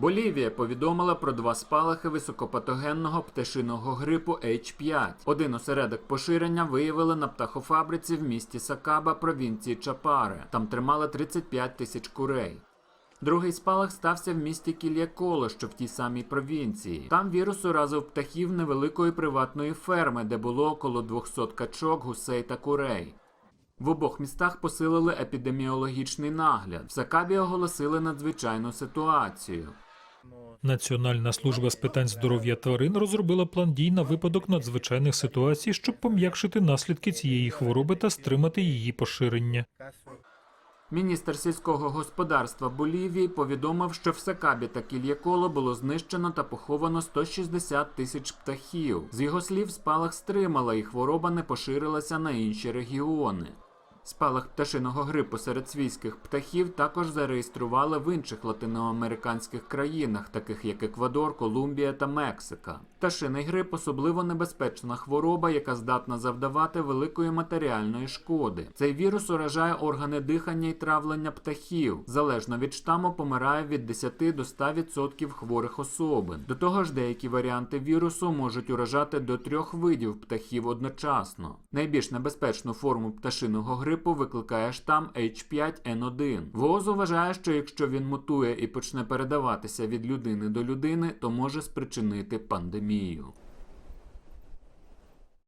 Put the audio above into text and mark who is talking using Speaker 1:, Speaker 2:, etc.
Speaker 1: Болівія повідомила про два спалахи високопатогенного пташиного грипу H5. Один осередок поширення виявили на птахофабриці в місті Сакаба провінції Чапаре. Там тримали 35 тисяч курей. Другий спалах стався в місті Кільяколо, що в тій самій провінції. Там вірус уразив птахів невеликої приватної ферми, де було около 200 качок, гусей та курей. В обох містах посилили епідеміологічний нагляд. В Сакабі оголосили надзвичайну ситуацію.
Speaker 2: Національна служба з питань здоров'я тварин розробила план дій на випадок надзвичайних ситуацій, щоб пом'якшити наслідки цієї хвороби та стримати її поширення.
Speaker 1: Міністр сільського господарства Болівії повідомив, що в Сакабі та Кільяколо було знищено та поховано 160 тисяч птахів. З його слів, спалах стримала і хвороба не поширилася на інші регіони. Спалах пташиного грипу серед свійських птахів також зареєстрували в інших латиноамериканських країнах, таких як Еквадор, Колумбія та Мексика. Пташиний грип особливо небезпечна хвороба, яка здатна завдавати великої матеріальної шкоди. Цей вірус уражає органи дихання і травлення птахів. Залежно від штаму помирає від 10 до 100% хворих особин. До того ж, деякі варіанти вірусу можуть уражати до трьох видів птахів одночасно. Найбільш небезпечну форму пташиного грипу викликає штам H5N1. ВООЗ вважає, що якщо він мутує і почне передаватися від людини до людини, то може спричинити пандемію.